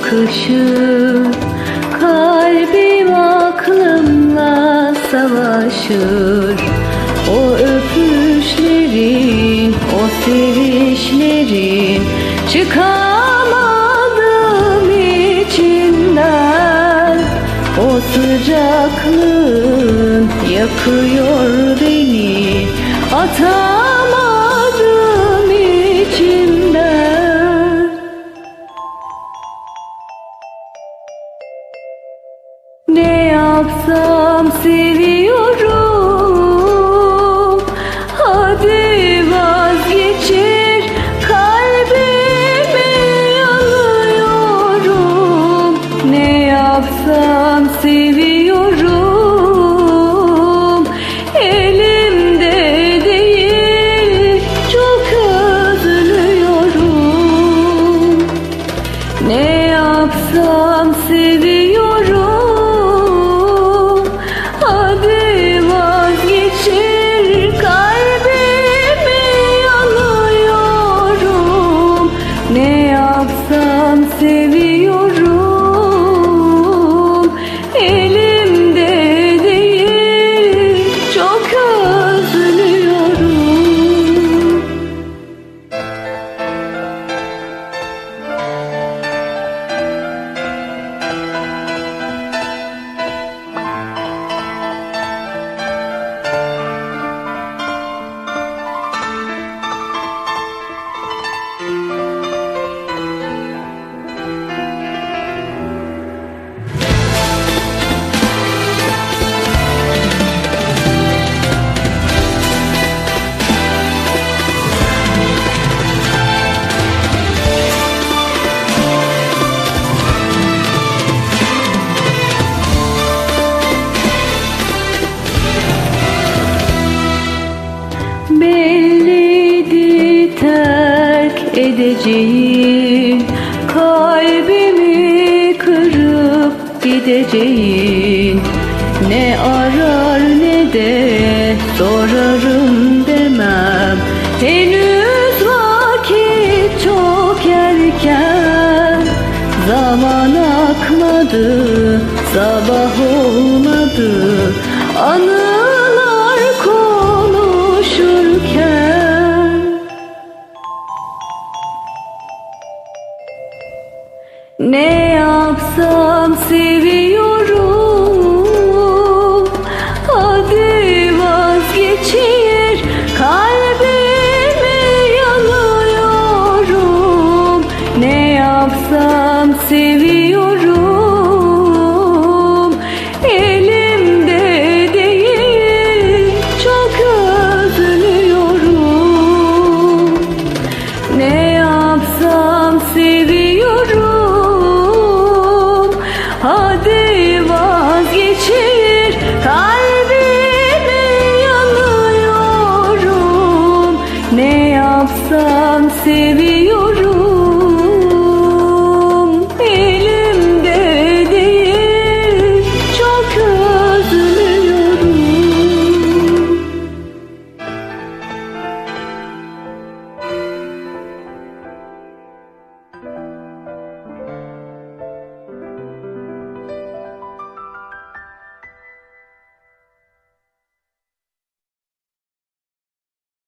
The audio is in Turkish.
yakışır Kalbim aklımla savaşır. O öpüşlerin, o sevişlerin Çıkamadım içinden. O sıcaklığın yakıyor yapsam seviyorum. Hadi vazgeçir kalbimi yanıyorum Ne yapsam seviyorum Ne yapsam terk edeceğin Kalbimi kırıp gideceğin Ne arar ne de sorarım demem. Henüz vakit çok erken. Zaman akmadı, sabah olmadı. Anılar seviyorum. Hadi vazgeçir kalbimi yanıyorum. Ne yapsam seviyorum yanıyorum Ne yapsam seviyorum